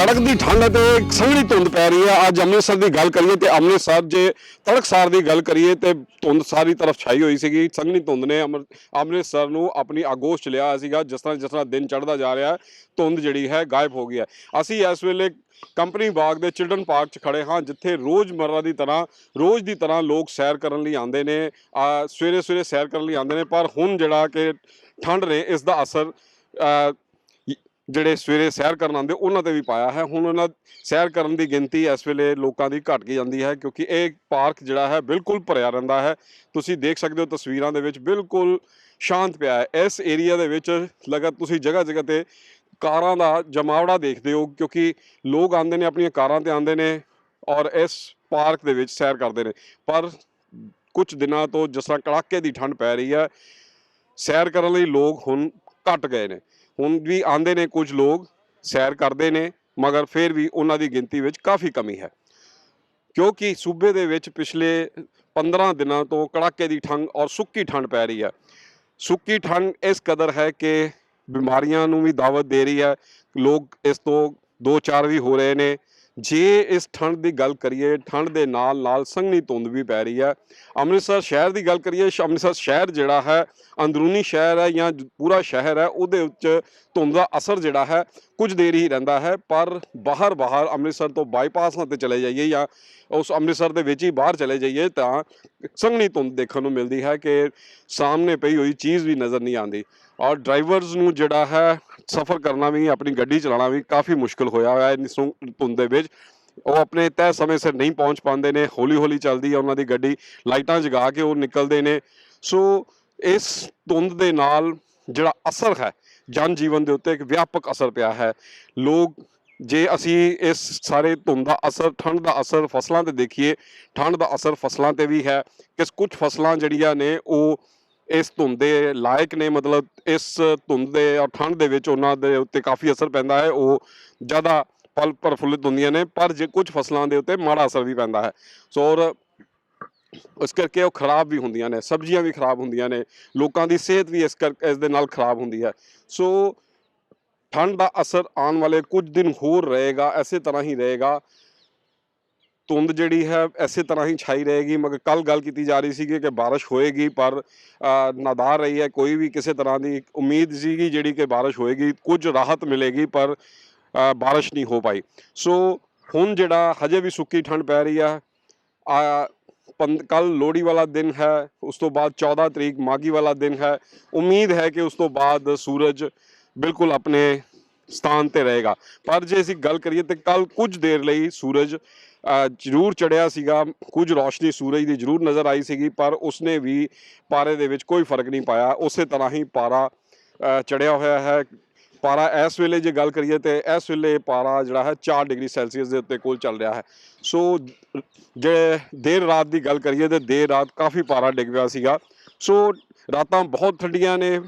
ਕੜਕ ਦੀ ਠੰਡ ਅਤੇ ਸੰਘਣੀ ਧੁੰਦ ਪੈ ਰਹੀ ਹੈ। ਅੱਜ ਅੰਮ੍ਰਿਤਸਰ ਦੀ ਗੱਲ ਕਰੀਏ ਤੇ ਅੰਮ੍ਰਿਤਸਰ ਜੇ ਤੜਕਸਾਰ ਦੀ ਗੱਲ ਕਰੀਏ ਤੇ ਧੁੰਦ ਸਾਰੀ ਤਰਫ ਛਾਈ ਹੋਈ ਸੀਗੀ। ਸੰਘਣੀ ਧੁੰਦ ਨੇ ਅੰਮ੍ਰਿ- ਅੰਮ੍ਰਿਤਸਰ ਨੂੰ ਆਪਣੀ ਆਗੋਸ਼ ਚ ਲਿਆ ਸੀਗਾ। ਜਿਸ ਤਰ੍ਹਾਂ ਜਿਸ ਤਰ੍ਹਾਂ ਦਿਨ ਚੜ੍ਹਦਾ ਜਾ ਰਿਹਾ, ਧੁੰਦ ਜਿਹੜੀ ਹੈ ਗਾਇਬ ਹੋ ਗਈ ਹੈ। ਅਸੀਂ ਇਸ ਵੇਲੇ ਕੰਪਨੀ ਬਾਗ ਦੇ ਚਿਲਡਰਨ ਪਾਰਕ 'ਚ ਖੜੇ ਹਾਂ, ਜਿੱਥੇ ਰੋਜ਼ਮਰਰਾ ਦੀ ਤਰ੍ਹਾਂ, ਰੋਜ਼ ਦੀ ਤਰ੍ਹਾਂ ਲੋਕ ਸੈਰ ਕਰਨ ਲਈ ਆਉਂਦੇ ਨੇ। ਸਵੇਰੇ ਸਵੇਰੇ ਸੈਰ ਕਰਨ ਲਈ ਆਉਂਦੇ ਨੇ, ਪਰ ਹੁਣ ਜਿਹੜਾ ਕਿ ਠੰਡ ਨੇ, ਇਸ ਦਾ ਅਸਰ ਜਿਹੜੇ ਸਵੇਰੇ ਸੈਰ ਕਰਨ ਆਉਂਦੇ, ਉਹਨਾਂ ਤੇ ਵੀ ਪਾਇਆ ਹੈ। ਹੁਣ ਉਹਨਾਂ ਸੈਰ ਕਰਨ ਦੀ ਗਿਣਤੀ ਇਸ ਵੇਲੇ ਲੋਕਾਂ ਦੀ ਘਟ ਗਈ ਜਾਂਦੀ ਹੈ, ਕਿਉਂਕਿ ਇਹ ਪਾਰਕ ਜਿਹੜਾ ਹੈ ਬਿਲਕੁਲ ਭਰਿਆ ਰਹਿੰਦਾ ਹੈ। ਤੁਸੀਂ ਦੇਖ ਸਕਦੇ ਹੋ ਤਸਵੀਰਾਂ ਦੇ ਵਿੱਚ ਬਿਲਕੁਲ ਸ਼ਾਂਤ ਪਿਆ ਹੈ। ਇਸ ਏਰੀਆ ਦੇ ਵਿੱਚ ਲਗਤ ਤੁਸੀਂ ਜਗ੍ਹਾ ਜਗ੍ਹਾ ਤੇ ਕਾਰਾਂ ਦਾ ਜਮਾਵੜਾ ਦੇਖਦੇ ਹੋ, ਕਿਉਂਕਿ ਲੋਕ ਆਉਂਦੇ ਨੇ, ਆਪਣੀਆਂ ਕਾਰਾਂ ਤੇ ਆਉਂਦੇ ਨੇ ਔਰ ਇਸ ਪਾਰਕ ਦੇ ਵਿੱਚ ਸੈਰ ਕਰਦੇ ਨੇ। ਪਰ ਕੁਝ ਦਿਨਾਂ ਤੋਂ ਜਿਸ ਤਰ੍ਹਾਂ ਕੜਾਕੇ ਦੀ ਠੰਡ ਪੈ ਰਹੀ ਹੈ, ਸੈਰ ਕਰਨ ਲਈ ਲੋਕ ਹੁਣ ਘਟ ਗਏ ਨੇ। ਹੁਣ ਵੀ ਆਂਦੇ ਨੇ ਕੁਝ ਲੋਕ, ਸੈਰ ਕਰਦੇ ਨੇ, ਮਗਰ ਫਿਰ ਵੀ ਉਹਨਾਂ ਦੀ ਗਿਣਤੀ ਵਿੱਚ ਕਾਫੀ ਕਮੀ ਹੈ। ਕਿਉਂਕਿ ਸੂਬੇ ਦੇ ਵਿੱਚ ਪਿਛਲੇ 15 ਦਿਨਾਂ ਤੋਂ ਕੜਾਕੇ ਦੀ ਠੰਡ ਔਰ ਸੁੱਕੀ ਠੰਡ ਪੈ ਰਹੀ ਹੈ। ਸੁੱਕੀ ਠੰਡ ਇਸ ਕਦਰ ਹੈ ਕਿ ਬਿਮਾਰੀਆਂ ਨੂੰ ਵੀ ਦਾਵਤ ਦੇ ਰਹੀ ਹੈ। ਲੋਕ ਇਸ ਤੋਂ ਦੋ ਚਾਰ ਵੀ ਹੋ ਰਹੇ ਨੇ। ਜੇ ਇਸ ਠੰਡ ਦੀ ਗੱਲ ਕਰੀਏ, ਠੰਡ ਦੇ ਨਾਲ ਨਾਲ ਸੰਘਣੀ ਧੁੰਦ ਵੀ ਪੈ ਰਹੀ ਹੈ। ਅੰਮ੍ਰਿਤਸਰ ਸ਼ਹਿਰ ਦੀ ਗੱਲ ਕਰੀਏ ਅੰਮ੍ਰਿਤਸਰ ਸ਼ਹਿਰ ਜਿਹੜਾ ਹੈ, ਅੰਦਰੂਨੀ ਸ਼ਹਿਰ ਹੈ ਜਾਂ ਪੂਰਾ ਸ਼ਹਿਰ ਹੈ, ਉਹਦੇ ਵਿੱਚ ਧੁੰਦ ਦਾ ਅਸਰ ਜਿਹੜਾ ਹੈ, ਕੁਝ ਦੇਰ ਹੀ ਰਹਿੰਦਾ ਹੈ, ਪਰ ਬਾਹਰ ਬਾਹਰ ਅੰਮ੍ਰਿਤਸਰ ਤੋਂ ਬਾਈਪਾਸਾਂ ਤੇ ਚਲੇ ਜਾਈਏ ਜਾਂ ਉਸ ਅੰਮ੍ਰਿਤਸਰ ਦੇ ਵਿੱਚ ਹੀ ਬਾਹਰ ਚਲੇ ਜਾਈਏ ਤਾਂ ਸੰਘਣੀ ਧੁੰਦ ਦੇਖਣ ਨੂੰ ਮਿਲਦੀ ਹੈ ਕਿ ਸਾਹਮਣੇ ਪਈ ਹੋਈ ਚੀਜ਼ ਵੀ ਨਜ਼ਰ ਨਹੀਂ ਆਉਂਦੀ। ਔਰ ਡਰਾਈਵਰਸ ਨੂੰ ਜਿਹੜਾ ਹੈ ਸਫ਼ਰ ਕਰਨਾ ਵੀ, ਆਪਣੀ ਗੱਡੀ ਚਲਾਉਣਾ ਵੀ ਕਾਫੀ ਮੁਸ਼ਕਲ ਹੋਇਆ ਹੋਇਆ ਹੈ ਇੰਨੀ ਧੁੰਦ ਦੇ ਵਿੱਚ। ਉਹ ਆਪਣੇ ਤੈਅ ਸਮੇਂ ਸਿਰ ਨਹੀਂ ਪਹੁੰਚ ਪਾਉਂਦੇ ਨੇ ਹੌਲੀ ਹੌਲੀ ਚੱਲਦੀ ਹੈ ਉਹਨਾਂ ਦੀ ਗੱਡੀ, ਲਾਈਟਾਂ ਜਗਾ ਕੇ ਉਹ ਨਿਕਲਦੇ ਨੇ। ਸੋ ਇਸ ਧੁੰਦ ਦੇ ਨਾਲ ਜਿਹੜਾ ਅਸਰ ਹੈ ਜਨ ਜੀਵਨ ਦੇ ਉੱਤੇ ਇੱਕ ਵਿਆਪਕ ਅਸਰ ਪਿਆ ਹੈ। ਲੋਕ, ਜੇ ਅਸੀਂ ਇਸ ਸਾਰੇ ਧੁੰਦ ਦਾ ਅਸਰ, ਠੰਡ ਦਾ ਅਸਰ ਫਸਲਾਂ ਤੇ ਦੇਖੀਏ, ਠੰਡ ਦਾ ਅਸਰ ਫਸਲਾਂ ਤੇ ਵੀ ਹੈ। ਕਿ ਕੁਝ ਫਸਲਾਂ ਜਿਹੜੀਆਂ ਨੇ, ਉਹ ਇਸ ਧੁੰਦ ਦੇ ਲਾਇਕ ਨੇ, ਮਤਲਬ ਇਸ ਧੁੰਦ ਦੇ ਔਰ ਠੰਡ ਦੇ ਵਿੱਚ ਉਹਨਾਂ ਦੇ ਉੱਤੇ ਕਾਫੀ ਅਸਰ ਪੈਂਦਾ ਹੈ, ਉਹ ਜ਼ਿਆਦਾ ਫਲ ਪ੍ਰਫੁੱਲਿਤ ਹੁੰਦੀਆਂ ਨੇ, ਪਰ ਜੇ ਕੁਝ ਫਸਲਾਂ ਦੇ ਉੱਤੇ ਮਾੜਾ ਅਸਰ ਵੀ ਪੈਂਦਾ ਹੈ। ਸੋ ਔਰ ਇਸ ਕਰਕੇ ਉਹ ਖਰਾਬ ਵੀ ਹੁੰਦੀਆਂ ਨੇ, ਸਬਜ਼ੀਆਂ ਵੀ ਖਰਾਬ ਹੁੰਦੀਆਂ ਨੇ, ਲੋਕਾਂ ਦੀ ਸਿਹਤ ਵੀ ਇਸ ਕਰ, ਇਸ ਦੇ ਨਾਲ ਖਰਾਬ ਹੁੰਦੀ ਹੈ। ਸੋ ਠੰਡ ਦਾ ਅਸਰ ਆਉਣ ਵਾਲੇ ਕੁਝ ਦਿਨ ਹੋਰ ਰਹੇਗਾ, ਐਸੇ ਤਰ੍ਹਾਂ ਹੀ ਰਹੇਗਾ। ਧੁੰਦ ਜਿਹੜੀ ਹੈ ਐਸੇ ਤਰ੍ਹਾਂ ਹੀ ਛਾਈ ਰਹੇਗੀ ਮਗਰ ਕੱਲ ਗੱਲ ਕੀਤੀ ਜਾ ਰਹੀ ਸੀ ਕਿ ਬਾਰਿਸ਼ ਹੋਏਗੀ ਪਰ ਅ, ਨਾਦਾਰ ਰਹੀ ਹੈ ਕੋਈ ਵੀ ਕਿਸੇ ਤਰ੍ਹਾਂ ਦੀ ਉਮੀਦ ਸੀਗੀ ਜਿਹੜੀ ਕਿ ਬਾਰਿਸ਼ ਹੋਏਗੀ ਕੁਝ ਰਾਹਤ ਮਿਲੇਗੀ ਪਰ ਅ, ਬਾਰਿਸ਼ ਨਹੀਂ ਹੋ ਪਾਈ। ਸੋ ਹੁਣ ਜਿਹੜਾ ਹਜੇ ਵੀ ਸੁੱਕੀ ਠੰਡ ਪੈ ਰਹੀ ਆ ਆ ਕੱਲ ਲੋਹੜੀ ਵਾਲਾ ਦਿਨ ਹੈ ਉਸ ਤੋਂ ਬਾਅਦ 14 ਤਰੀਕ ਮਾਗੀ ਵਾਲਾ ਦਿਨ ਹੈ ਉਮੀਦ ਹੈ ਕਿ ਉਸ ਤੋਂ ਬਾਅਦ ਸੂਰਜ ਬਿਲਕੁਲ ਆਪਣੇ ਸਥਾਨ ਤੇ ਰਹੇਗਾ। ਪਰ ਜੇ ਅਸੀਂ ਗੱਲ ਕਰੀਏ ਤੇ ਕੱਲ ਕੁਝ ਦੇਰ ਲਈ ਸੂਰਜ ਜ਼ਰੂਰ ਚੜਿਆ ਸੀਗਾ। ਕੁਝ ਰੋਸ਼ਨੀ ਸੂਰਜ ਦੀ ਜ਼ਰੂਰ ਨਜ਼ਰ ਆਈ ਸੀਗੀ ਪਰ ਉਸਨੇ ਵੀ ਪਾਰੇ ਦੇ ਵਿੱਚ ਕੋਈ ਫ਼ਰਕ ਨਹੀਂ ਪਾਇਆ। ਉਸੇ ਤਰ੍ਹਾਂ ਹੀ ਪਾਰਾ ਅ, ਚੜਿਆ ਹੋਇਆ ਹੈ। ਪਾਰਾ ਇਸ ਵੇਲੇ ਜੇ ਗੱਲ ਕਰੀਏ ਤੇ ਇਸ ਵੇਲੇ ਪਾਰਾ ਜਿਹੜਾ ਹੈ 4 ਡਿਗਰੀ ਸੈਲਸੀਅਸ ਦੇ ਉੱਤੇ ਕੋਲ ਚੱਲ ਰਿਹਾ ਹੈ। ਸੋ ਜੇ ਦੇਰ ਰਾਤ ਦੀ ਗੱਲ ਕਰੀਏ ਤੇ ਦੇਰ ਰਾਤ ਕਾਫੀ ਪਾਰਾ ਡਿੱਗ ਪਿਆ ਸੀਗਾ। ਸੋ ਰਾਤਾਂ ਬਹੁਤ ਠੰਡੀਆਂ ਨੇ।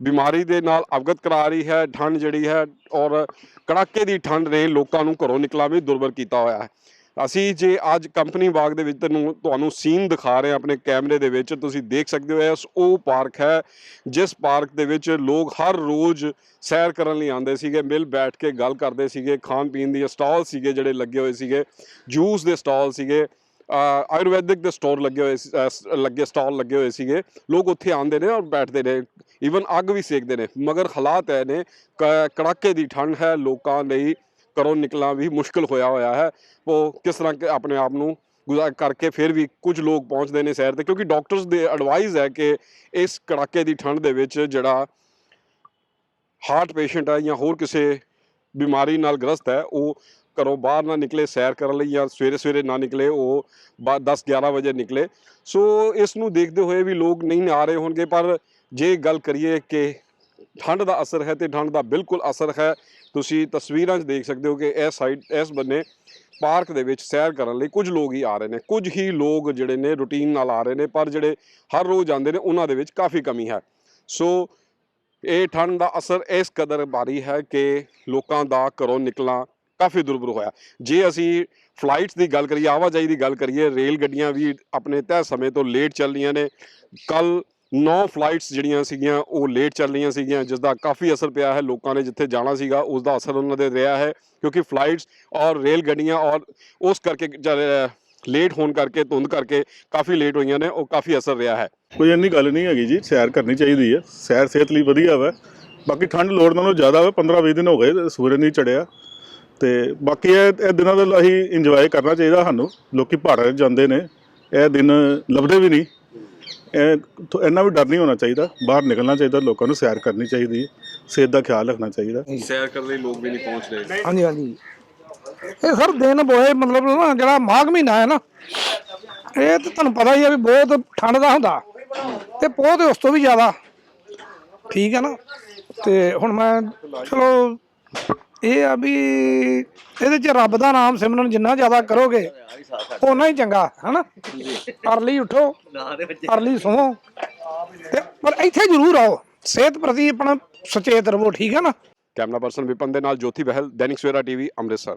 ਬਿਮਾਰੀ ਦੇ ਨਾਲ ਅਵਗਤ ਕਰਾ ਰਹੀ ਹੈ, ਠੰਡ ਜਿਹੜੀ ਹੈ ਔਰ ਕੜਾਕੇ ਦੀ ਠੰਡ ਨੇ ਲੋਕਾਂ ਨੂੰ ਘਰੋਂ ਨਿਕਲਾ ਵੀ ਦੁਰਬਰ ਕੀਤਾ ਹੋਇਆ ਹੈ। ਅਸੀਂ ਜੇ ਅੱਜ ਕੰਪਨੀ ਬਾਗ ਦੇ ਵਿੱਚ ਤੁਹਾਨੂੰ ਤੁਹਾਨੂੰ ਸੀਨ ਦਿਖਾ ਰਹੇ ਹਾਂ ਆਪਣੇ ਕੈਮਰੇ ਦੇ ਵਿੱਚ, ਤੁਸੀਂ ਦੇਖ ਸਕਦੇ ਹੋ ਇਸ, ਉਹ ਪਾਰਕ ਹੈ, ਜਿਸ ਪਾਰਕ ਦੇ ਵਿੱਚ ਲੋਕ ਹਰ ਰੋਜ਼ ਸੈਰ ਕਰਨ ਲਈ ਆਉਂਦੇ ਸੀਗੇ, ਮਿਲ ਬੈਠ ਕੇ ਗੱਲ ਕਰਦੇ ਸੀਗੇ, ਖਾਣ ਪੀਣ ਦੀ ਸਟਾਲ ਸੀਗੇ ਜਿਹੜੇ ਲੱਗੇ ਹੋਏ ਸੀਗੇ, ਜੂਸ ਦੇ ਸਟਾਲ ਸੀਗੇ ਆਯੁਰਵੈਦਿਕ ਦੇ ਸਟੋਰ ਲੱਗੇ ਹੋਏ ਸ- ਲੱਗੇ ਸਟਾਲ ਲੱਗੇ ਹੋਏ ਸੀਗੇ। ਲੋਕ ਉੱਥੇ ਆਉਂਦੇ ਨੇ ਔਰ ਬੈਠਦੇ ਨੇ। ਈਵਨ ਅੱਗ ਵੀ ਸੇਕਦੇ ਨੇ। ਮਗਰ ਹਾਲਾਤ ਐ ਨੇ, ਕ- ਕੜਾਕੇ ਦੀ ਠੰਡ ਹੈ, ਲੋਕਾਂ ਲਈ ਘਰੋਂ ਨਿਕਲਣਾ ਵੀ ਮੁਸ਼ਕਲ ਹੋਇਆ ਹੋਇਆ ਹੈ। ਉਹ ਕਿਸ ਤਰ੍ਹਾਂ ਆਪਣੇ ਆਪ ਨੂੰ ਗੁਜ਼ਾਰ ਕਰਕੇ ਫਿਰ ਵੀ ਕੁਝ ਲੋਕ ਪਹੁੰਚਦੇ ਨੇ ਸ਼ਹਿਰ ਤੇ, ਕਿਉਂਕਿ ਡਾਕਟਰਸ ਦੇ ਐਡਵਾਈਸ ਹੈ ਕਿ ਇਸ ਕੜਾਕੇ ਦੀ ਠੰਡ ਦੇ ਵਿੱਚ ਜਿਹੜਾ ਹਾਰਟ ਪੇਸ਼ੈਂਟ ਹੈ ਜਾਂ ਹੋਰ ਕਿਸੇ ਬਿਮਾਰੀ ਨਾਲ ਗ੍ਰਸਤ ਹੈ, ਉਹ ਘਰੋਂ ਬਾਹਰ ਨਾ ਨਿਕਲੇ, ਸੈਰ ਕਰਨ ਲਈ ਜਾਂ ਸਵੇਰੇ ਸਵੇਰੇ ਨਾ ਨਿਕਲੇ, ਉਹ 10 11 ਵਜੇ ਨਿਕਲੇ। ਸੋ ਇਸ ਨੂੰ ਦੇਖਦੇ ਹੋਏ ਵੀ ਲੋਕ ਨਹੀਂ ਆ ਰਹੇ ਹੋਣਗੇ, ਪਰ ਜੇ ਗੱਲ ਕਰੀਏ ਕਿ ਠੰਡ ਦਾ ਅਸਰ ਹੈ ਤੇ ਠੰਡ ਦਾ ਬਿਲਕੁਲ ਅਸਰ ਹੈ, ਤੁਸੀਂ ਤਸਵੀਰਾਂ 'ਚ ਦੇਖ ਸਕਦੇ ਹੋ ਕਿ ਇਸ ਸਾਈਡ, ਇਸ ਬੰਨੇ ਪਾਰਕ ਦੇ ਵਿੱਚ ਸੈਰ ਕਰਨ ਲਈ ਕੁਝ ਲੋਕ ਹੀ ਆ ਰਹੇ ਨੇ। ਕੁਝ ਹੀ ਲੋਕ ਜਿਹੜੇ ਨੇ ਰੁਟੀਨ ਨਾਲ ਆ ਰਹੇ ਨੇ, ਪਰ ਜਿਹੜੇ ਹਰ ਰੋਜ਼ ਆਉਂਦੇ ਨੇ, ਉਹਨਾਂ ਦੇ ਵਿੱਚ ਕਾਫੀ ਕਮੀ ਹੈ। ਸੋ ਇਹ ਠੰਡ ਦਾ ਅਸਰ ਇਸ ਕਦਰ ਭਾਰੀ ਹੈ ਕਿ ਲੋਕਾਂ ਦਾ ਘਰੋਂ ਨਿਕਲਣਾ ਕਾਫੀ ਦੁਰਬਰ ਹੋਇਆ। ਜੇ ਅਸੀਂ ਫਲਾਈਟਸ ਦੀ ਗੱਲ ਕਰੀਏ, ਆਵਾਜਾਈ ਦੀ ਗੱਲ ਕਰੀਏ, ਰੇਲ ਗੱਡੀਆਂ ਵੀ ਆਪਣੇ ਤੈਅ ਸਮੇਂ ਤੋਂ ਲੇਟ ਚੱਲ ਰਹੀਆਂ ਨੇ। ਕੱਲ ਨੌ ਫਲਾਈਟਸ ਜਿਹੜੀਆਂ ਸੀਗੀਆਂ, ਉਹ ਲੇਟ ਚੱਲ ਰਹੀਆਂ ਸੀਗੀਆਂ ਜਿਸ ਦਾ ਕਾਫੀ ਅਸਰ ਪਿਆ ਹੈ ਲੋਕਾਂ ਨੇ ਜਿੱਥੇ ਜਾਣਾ ਸੀਗਾ ਉਸ ਦਾ ਅਸਰ ਉਹਨਾਂ ਦੇ ਰਿਹਾ ਹੈ, ਕਿਉਂਕਿ ਫਲਾਈਟਸ ਔਰ ਰੇਲ ਗੱਡੀਆਂ ਔਰ ਉਸ ਕਰਕੇ ਲੇਟ ਹੋਣ ਕਰਕੇ, ਧੁੰਦ ਕਰਕੇ ਕਾਫੀ ਲੇਟ ਹੋਈਆਂ ਨੇ, ਉਹ ਕਾਫੀ ਅਸਰ ਰਿਹਾ ਹੈ। ਕੋਈ ਇੰਨੀ ਗੱਲ ਨਹੀਂ ਹੈਗੀ ਜੀ, ਸੈਰ ਕਰਨੀ ਚਾਹੀਦੀ ਹੈ। ਸੈਰ ਸਿਹਤ ਲਈ ਵਧੀਆ ਵਾ। ਬਾਕੀ ਠੰਡ ਲੋੜ ਨਾਲੋਂ ਜ਼ਿਆਦਾ ਵਾ 15-20 ਦਿਨ ਹੋ ਗਏ ਸੂਰਜ ਨਹੀਂ ਚੜਿਆ। ਤੇ ਬਾਕੀ ਇਹ ਇਹ ਦਿਨਾਂ ਦਾ ਅਸੀਂ ਇੰਜੋਏ ਕਰਨਾ ਚਾਹੀਦਾ ਸਾਨੂੰ। ਲੋਕੀ ਪਹਾੜਾਂ ਜਾਂਦੇ ਨੇ ਇਹ ਦਿਨ ਲੱਭਦੇ ਵੀ ਨਹੀਂ। ਇਹ ਥੋ- ਇੰਨਾ ਵੀ ਡਰ ਨਹੀਂ ਹੋਣਾ ਚਾਹੀਦਾ। ਬਾਹਰ ਨਿਕਲਣਾ ਚਾਹੀਦਾ ਲੋਕਾਂ ਨੂੰ ਸੈਰ ਕਰਨੀ ਚਾਹੀਦੀ ਹੈ। ਸਿਹਤ ਦਾ ਖਿਆਲ ਰੱਖਣਾ ਚਾਹੀਦਾ। ਸੈਰ ਕਰਨ ਲਈ ਲੋਕ ਵੀ ਨਹੀਂ ਪਹੁੰਚ ਰਹੇ ਹਾਂਜੀ ਹਾਂਜੀ। ਇਹ ਸਰ ਦਿਨ ਬੋਏ ਮਤਲਬ ਨਾ ਜਿਹੜਾ ਮਾਘ ਮਹੀਨਾ ਹੈ ਨਾ ਇਹ ਤਾਂ ਤੁਹਾਨੂੰ ਪਤਾ ਹੀ ਹੈ ਵੀ ਬਹੁਤ ਠੰਡ ਦਾ ਹੁੰਦਾ ਤੇ ਪੋਹ ਤੇ ਉਸ ਤੋਂ ਵੀ ਜ਼ਿਆਦਾ। ਠੀਕ ਹੈ ਨਾ? ਤੇ ਹੁਣ ਮੈਂ ਚਲੋ ਇਹ ਆ ਵੀ ਇਹਦੇ ਚ ਰੱਬ ਦਾ ਨਾਮ ਸਿਮਰਨ ਜਿੰਨਾ ਜ਼ਿਆਦਾ ਕਰੋਗੇ, ਓਨਾ ਹੀ ਚੰਗਾ, ਹਨਾ? ਅਰਲੀ ਉਠੋ, ਅਰਲੀ ਸੋਵੋ ਤੇ ਪਰ ਇੱਥੇ ਜ਼ਰੂਰ ਆਓ। ਸਿਹਤ ਪ੍ਰਤੀ ਆਪਣਾ ਸੁਚੇਤ ਰਹੋ, ਠੀਕ ਹੈ ਨਾ? ਕੈਮਰਾ ਪਰਸਨ ਵਿਪਨ ਦੇ ਨਾਲ ਜੋਤੀ ਬਹਿਲ, ਦੈਨਿਕ ਸਵੇਰਾ ਟੀਵੀ, ਅੰਮ੍ਰਿਤਸਰ।